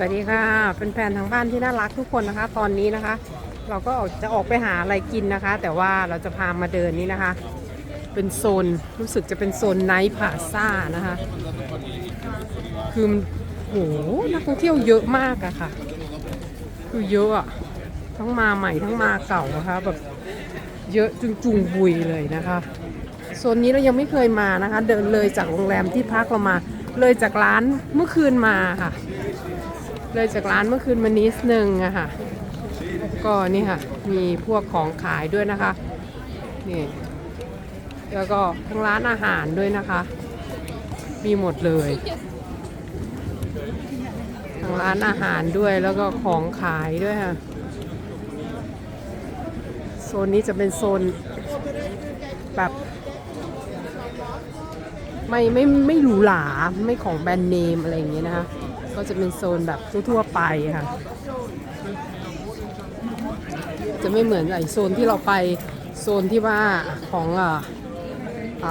วัสดีค่ะเป็นแฟนทางบ้านที่น่ารักทุกคนนะคะ ตอนนี้นะคะ เราก็ออกจะออกไปหาอะไรกินนะคะ แต่ว่าเราจะพามาเดินนี่นะคะ เป็นโซนรู้สึกจะเป็นโซนไนท์พาซ่านะคะ คือมันโหนักท่องเที่ยวเยอะมากอะค่ะคือเยอะอะทั้งมาใหม่ทั้งมาเก่านะคะแบบเยอะจุงจุงบุยเลยนะคะโซนนี้เรายังไม่เคยมานะคะ เดินเลยจากโรงแรมที่พักเรามาเลยจากร้านเมื่อคืนมาค่ะ เลยจากร้านเมื่อคืนมานิดนึงอะค่ะ ก็นี่ค่ะ มีพวกของขายด้วยนะคะ นี่ แล้วก็ทั้งร้านอาหารด้วยนะคะ มีหมดเลยทั้งร้านอาหารด้วยแล้วก็ของขายด้วยค่ะ โซนนี้จะเป็นโซนแบบไม่ไม่ไม่หรูหราไม่ของแบรนด์เนมอะไรอย่างเงี้ยนะคะ ก็จะเป็นโซนแบบทั่วๆไปค่ะ จะไม่เหมือนไอโซนที่เราไปโซนที่ว่าของอ่า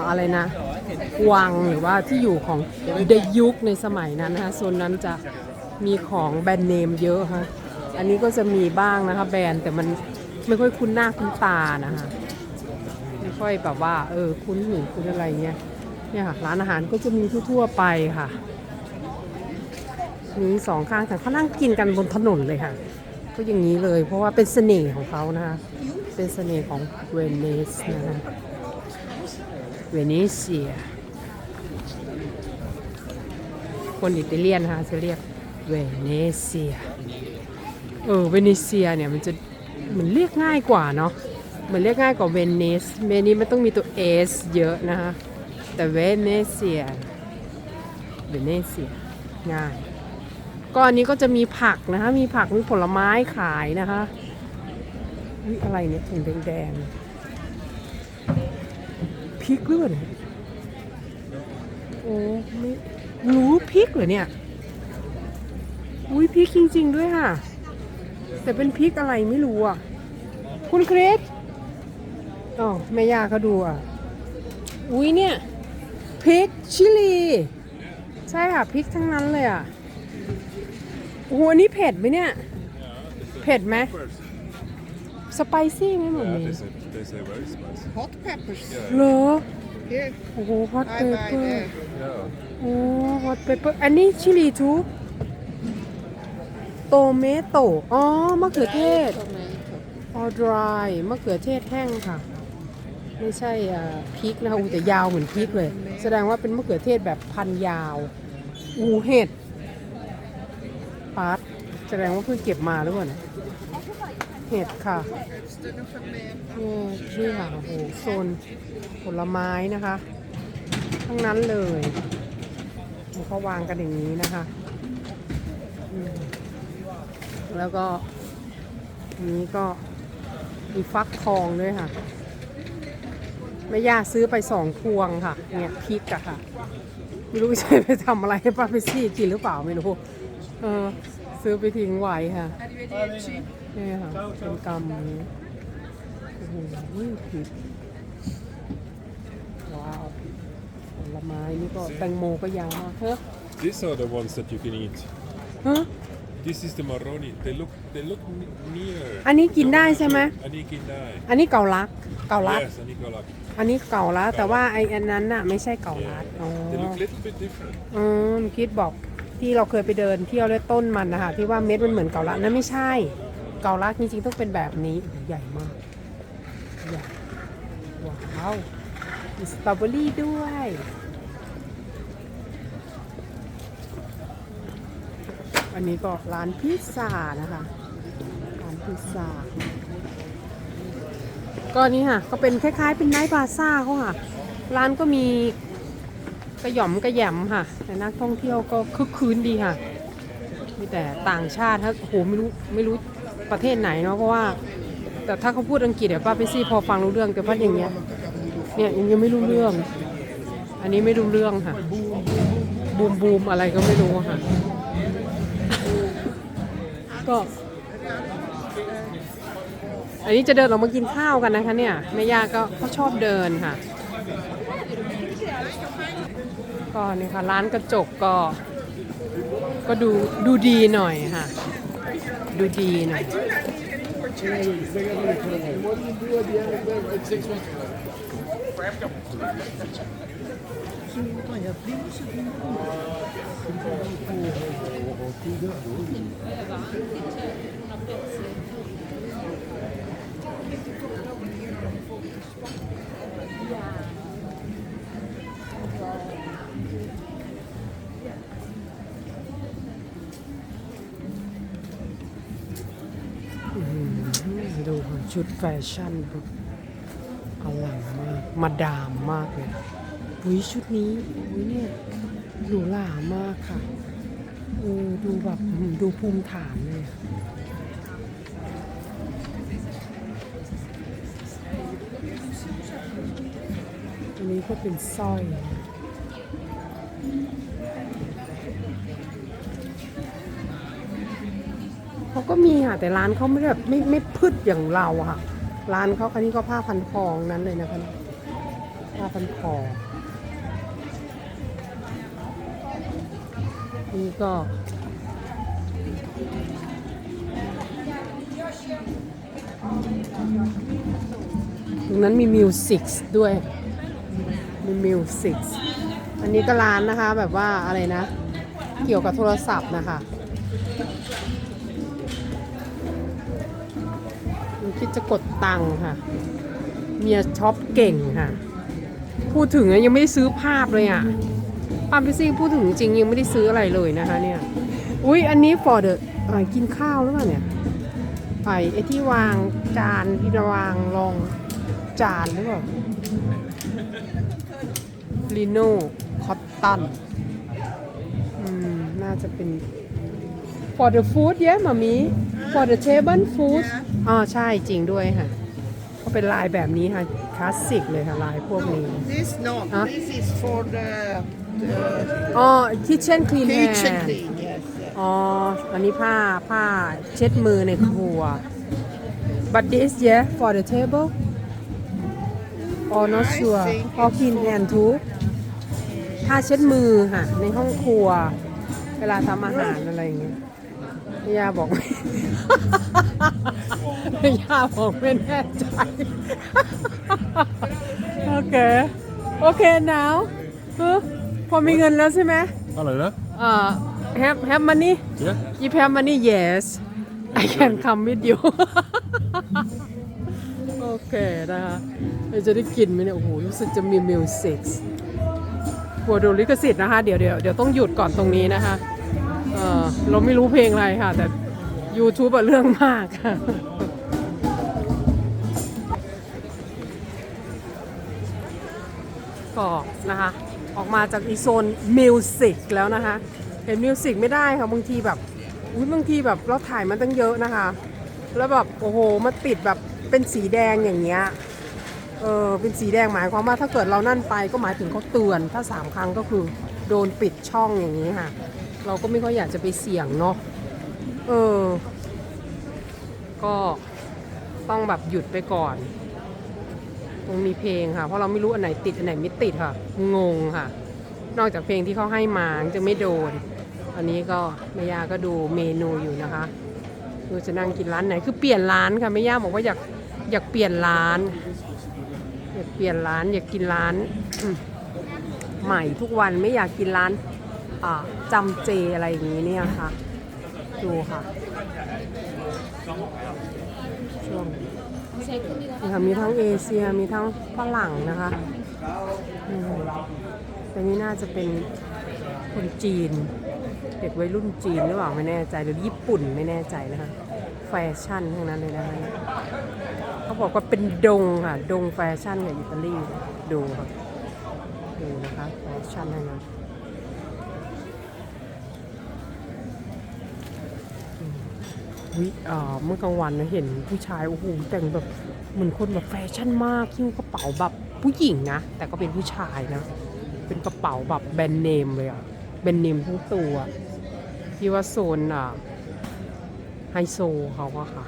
อะไรนะวังหรือว่าที่อยู่ของเดยุคในสมัยนั้นนะคะโซนนั้นจะมีของแบรนด์เนมเยอะค่ะอันนี้ก็จะมีบ้างนะคะแบรนด์แต่มันไม่ค่อยคุ้นหน้าคุ้นตานะคะไม่ค่อยแบบว่าเออคุ้นหูคุ้นอะไรเงี้ยเนี่ยค่ะร้านอาหารก็จะมีทั่วๆไปค่ะ มีสองข้างทางเขานั่งกินกันบนถนนเลยค่ะ ก็อย่างนี้เลย เพราะว่าเป็นเสน่ห์ของเขานะคะ เป็นเสน่ห์ของเวนิสนะคะเวนิเซีย คนอิตาเลียนนะคะจะเรียกเวเนเซีย เออ เวเนเซียเนี่ยมันจะเหมือนเรียกง่ายกว่าเนาะเหมือนเรียกง่ายกว่าเวนิสเวนิสมันต้องมีตัว S เยอะนะคะ แต่เวเนเซีย เวเนเซียง่าย ก็อันนี้ก็จะมีผักนะคะ มีผักมีผลไม้ขายนะคะอุ๊ยอะไรเนี่ยถุงแดงๆพริกหรือเปล่าเนี่ยโอ้ไม่รู้พริกเหรอเนี่ยอุ้ยพริกจริง ๆ ด้วยค่ะ แต่เป็นพริกอะไรไม่รู้อะ คุณคริสอ๋อแม่ยาเขาดูอะ อุ้ยเนี่ยพริกชิลี ใช่ค่ะพริกทั้งนั้นเลยอะ อ้โหอันนี้เผ็ดไหมเนี่ย เผ็ดไหม สไปซี่ไหมหมด Yeah, เลย they say, they say very spicy. Hot peppers. เหรอ Here, โอ้โหฮอตเป I เป buy อร์ there. Yeah. โอ้ฮอตเปเปอร์ อันนี้ชิลีทูโตเมโตอ๋อ มะเขือเทศ Tomato. ออดรายมะเขือเทศแห้งค่ะ ไม่ใช่อ่าพริกนะคะอูแต่ยาวเหมือนพริกเลย แสดงว่าเป็นมะเขือเทศแบบพันยาว อูเห็ด ปาร์ตแสดงว่าเพิ่งเก็บมาหรือเปล่าเนี่ยเห็ดค่ะนี่นี่ค่ะโอ้โหโซนผลไม้นะคะ ทั้งนั้นเลยเขาวางกันอย่างนี้นะคะ แล้วก็นี้ก็มีฟักทองด้วยค่ะแม่ย่าซื้อไปสองพวงค่ะ เนี่ยพริกอะค่ะ ไม่รู้จะไปทำอะไรให้ป้าไปซี่กินหรือเปล่าไม่รู้ เออ ซื้อไปทิ้งไว้ค่ะ นี่ค่ะเป็นกำอย่างนี้โอ้โหผิดว้าวผลไม้นี่ก็แตงโมก็ยาวมากเฮ้ย These are the ones that you can eat. ฮะ This is the marroni. They look they look n- near. อันนี้กินได้ใช่ไหม อันนี้กินได้ อันนี้เก่าลักเก่าลัด Yes อันนี้ก็ลัก อันนี้เก่าลัดแต่ว่าไอ้อันนั้นน่ะไม่ใช่เก่าลัดอ๋อ They look little bit different. อืมคิดบอก ที่เราเคยไปเดินเที่ยวเลยต้นมันนะคะที่ว่าเม็ดมันเหมือนเกาลัดนั่นไม่ใช่ เกาลัดจริงๆต้องเป็นแบบนี้ใหญ่มากใหญ่ว้าวมีสตรอเบอรี่ด้วยอันนี้ก็ร้านพิซซ่านะคะร้านพิซซ่าก็นี่ค่ะ ก็เป็นคล้ายๆเป็นไนท์พลาซ่าเขาค่ะ ร้านก็มี กระหย่อมกระแหยมค่ะ แต่นักท่องเที่ยวก็คึกคืนดีค่ะ มีแต่ต่างชาติถ้าโหไม่รู้ไม่รู้ประเทศไหนเนาะเพราะว่า แต่ถ้าเขาพูดอังกฤษเดี๋ยวป้าไปซี่พอฟังรู้เรื่องแต่พัดอย่างเงี้ยเนี่ยยังยังไม่รู้เรื่อง อันนี้ไม่รู้เรื่องค่ะบูมบูมอะไรก็ไม่รู้ค่ะ ก็อันนี้จะเดินออกมากินข้าวกันนะคะเนี่ยแม่ย่าก็เขาชอบเดินค่ะ ก็นี่ค่ะร้านกระจกก็ ก็ดูดูดีหน่อยค่ะ ดูดีหน่อย ดูชุดแฟชั่นครับอลังมาก มาดามมากเลยอุ้ยชุดนี้อุ้ยเนี่ยหรูหรามากค่ะเออดูแบบดูภูมิฐานเลยอันนี้ก็เป็นสร้อย ก็มีค่ะแต่ร้านเขาไม่แบบไม่ไม่พืดอย่างเราค่ะ ร้านเขาคันนี้ก็ผ้าพันคอนั้นเลยนะคะผ้าพันคอนี่ก็ตรงนั้นมีมิวสิกด้วย มีมิวสิกอันนี้ก็ร้านนะคะแบบว่าอะไรนะ เกี่ยวกับโทรศัพท์นะคะ คิดจะกดตังค่ะ เมียช็อปเก่งค่ะ พูดถึงยังไม่ได้ซื้อภาพเลยอะปามพิซี่พูดถึงจริงยังไม่ได้ซื้ออะไรเลยนะคะเนี่ย อุ้ยอันนี้ for the เอ่อกินข้าวหรือเปล่าเนี่ยไอไอที่วางจานที่วางรองจานหรือเปล่าลิโน่คอตตันอืม น่าจะเป็น for the food เย yeah, มามี for the table food อ๋อใช่จริงด้วยค่ะก็เป็นลายแบบนี้ค่ะคลาสสิกเลยค่ะลายพวกนี้ This no. Huh? This is for the, the อ๋อ kitchen clean kitchen hair clean. Yes. yes. อ๋ออันนี้ผ้าผ้าเช็ดมือในครัว but this yeah for the table or not I sure think or it's clean for- hand too ผ้าเช็ดมือค่ะในห้องครัว เวลาทำอาหารอะไรอย่างเงี้ย ย่าบอกย่าบอกไม่แน่ใจ โอเค โอเค now เฮ้อพอมีเงินแล้วใช่ไหม อะไรนะอ่า have have money Yeah if have money yes I can come with you โอเคนะคะเราจะได้กินไหมเนี่ย โอ้โห รู้สึกจะมีมิวสิกกลัวโดนลิขสิทธิ์นะคะ เดี๋ยวเดี๋ยวเดี๋ยวต้องหยุดก่อนตรงนี้นะคะ เออเราไม่รู้เพลงอะไรค่ะ แต่ YouTube อะเรื่องมากค่ะก็นะคะ ออกมาจากอีโซนมิวสิกแล้วนะคะ เห็นมิวสิกไม่ได้ค่ะ บางทีแบบอุ๊ยบางทีแบบเราถ่ายมันตั้งเยอะนะคะ แล้วแบบ โอ้โหมาติดแบบเป็นสีแดงอย่างเงี้ยเออเป็นสีแดงหมายความว่าถ้าเกิดเรานั่นไปก็หมายถึงเขาเตือน ถ้าสามครั้งก็คือโดนปิดช่องอย่างนี้ค่ะ เราก็ไม่ค่อยอยากจะไปเสี่ยงเนาะเออ ก็ต้องแบบหยุดไปก่อนตรงมีเพลงค่ะ เพราะเราไม่รู้อันไหนติดอันไหนไม่ติดค่ะ งงค่ะ นอกจากเพลงที่เขาให้มาจะไม่โดน อันนี้ก็แม่ย่าก็ดูเมนูอยู่นะคะดูจะนั่งกินร้านไหน คือเปลี่ยนร้านค่ะแม่ย่าบอกว่าอยากอยากเปลี่ยนร้าน อยากเปลี่ยนร้านอยากกินร้านใหม่ทุกวันไม่อยากกินร้าน จำเจอะไรอย่างนี้เนี่ยค่ะ ดูค่ะ ช่วงนี่ค่ะมีทั้งเอเชียมีทั้งฝรั่งนะคะแต่นี่น่าจะเป็นคนจีน เด็กวัยรุ่นจีนหรือเปล่าไม่แน่ใจหรือญี่ปุ่นไม่แน่ใจนะคะ แฟชั่นทั้งนั้นเลยนะคะเนี่ยเขาบอกว่าเป็นดงค่ะ ดงแฟชั่นกับอิตาลีดูค่ะดูนะคะแฟชั่นทั้งนั้นอืม วิเมื่อกลางวันนะเห็นผู้ชายโอ้โหแต่งแบบเหมือนคนแบบแฟชั่นมากคิ้วกระเป๋าแบบผู้หญิงนะ แต่ก็เป็นผู้ชายนะ เป็นกระเป๋าแบบแบรนด์เนมเลยอะแบรนด์เนมทั้งตัวที่ว่าโซนอะไฮโซเขาอะค่ะ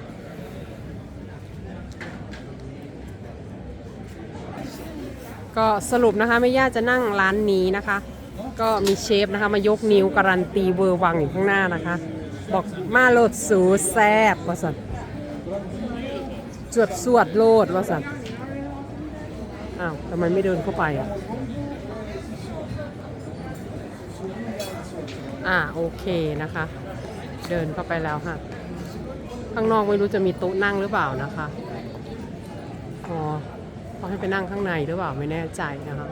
ก็สรุปนะคะแม่ย่าจะนั่งร้านนี้นะคะ ก็มีเชฟนะคะ มายกนิ้วการันตีเวอร์วังอยู่ข้างหน้านะคะ บอกมาโลดสูแซบว่าสันจวดสวดโลดว่าสันอ้าวทำไมไม่เดินเข้าไปอะ อ่าโอเคนะคะ เดินเข้าไปแล้วค่ะ ข้างนอกไม่รู้จะมีโต๊ะนั่งหรือเปล่านะคะอ๋อเขาให้ไปนั่งข้างในหรือเปล่าไม่แน่ใจนะคะ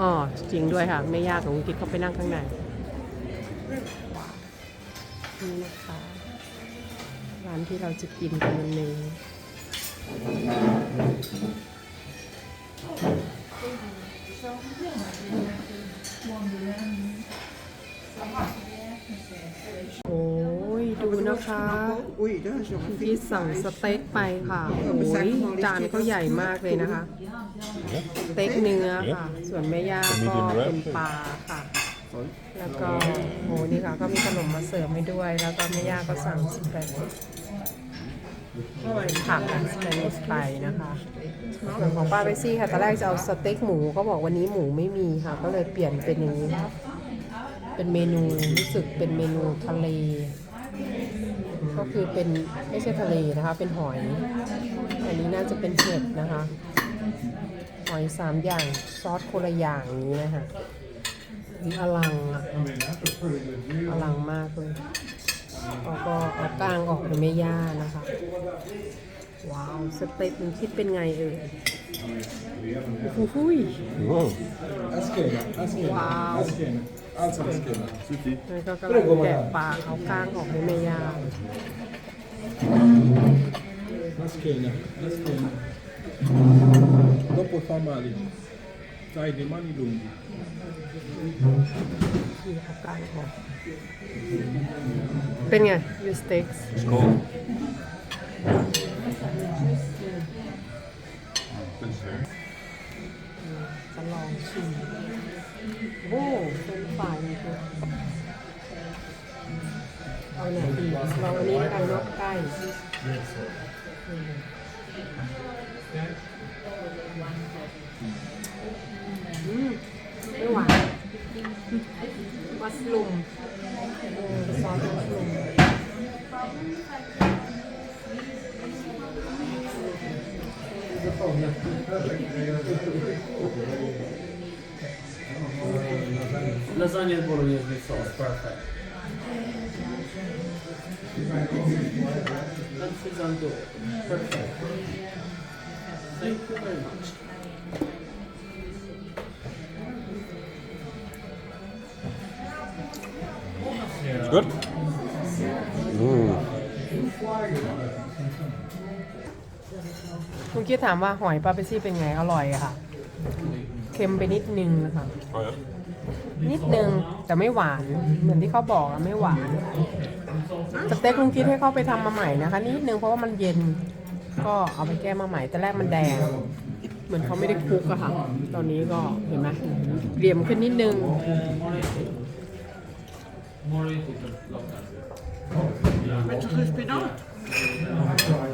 อ๋อจริงด้วยค่ะ ไม่ยากของคุณคิดเขาไปนั่งข้างใน นี่นะคะร้านที่เราจะกินกันวันนี้โอ้ยดูนะคะคุณพี่สั่งสเต็กไปค่ะโอ้ยจานก็ใหญ่มากเลยนะคะ สเต็กเนื้อค่ะ ส่วนแม่ย่าก็เป็นปลาค่ะ แล้วก็โอ้นี่ค่ะก็มีขนมมาเสิร์ฟให้ด้วย แล้วก็แม่ย่าก็สั่งสเต็กเป็นผักสเต็กไปนะคะส่วนของป้าเบซี่ค่ะตอนแรกจะเอาสเต็กหมูก็บอกวันนี้หมูไม่มีค่ะ ก็เลยเปลี่ยนเป็นอย่างนี้เป็นเมนูรู้สึกเป็นเมนูทะเล ก็คือเป็นไม่ใช่ทะเลนะคะ เป็นหอย อันนี้น่าจะเป็นเห็ดนะคะ หอยสามอย่างซอสคนละอย่างอย่างนี้นะคะ นี่อลังอะอลังมากเลยแล้วก็เอากล้างออกไปไม่ย่านะคะ ว้าว สเต็กมันคิดเป็นไงเอ่ยโอ้โหหุยว้าว Zoetie. นั่นก็กำลังแกะปลาเอากล้างออกไปไม่ย่า Maschine, maschine. Dopo fa male. Sai, le mani lunghe. ที่เอากล้างออกเป็นไงยูสเต็ก School. จะลองชิม โอ้เป็นฝ่ายนี่คือเอาไหนดีลองอันนี้แล้วกันเนกใกล้อืม อืมไม่หวานมัสลุมเออซอสมัสลุม Lasagna al bolognese with sauce, perfect. And frizzante, perfect. Thank you very much. It's good. Mm. คุณคิดถามว่าหอยปลาเปซี่เป็นไง อร่อยอะค่ะ เค็มไปนิดนึงนะคะ Oh ja. นิดนึงแต่ไม่หวาน เหมือนที่เขาบอกอะไม่หวานสเต็กลุงคิดให้เขาไปทำมาใหม่นะคะ นิดนึงเพราะว่ามันเย็น ก็เอาไปแก้มาใหม่แต่แรกมันแดง เหมือนเขาไม่ได้คลุกอะค่ะ ตอนนี้ก็เห็นไหมเรียมขึ้นนิดนึง More difficult. Better to speed out.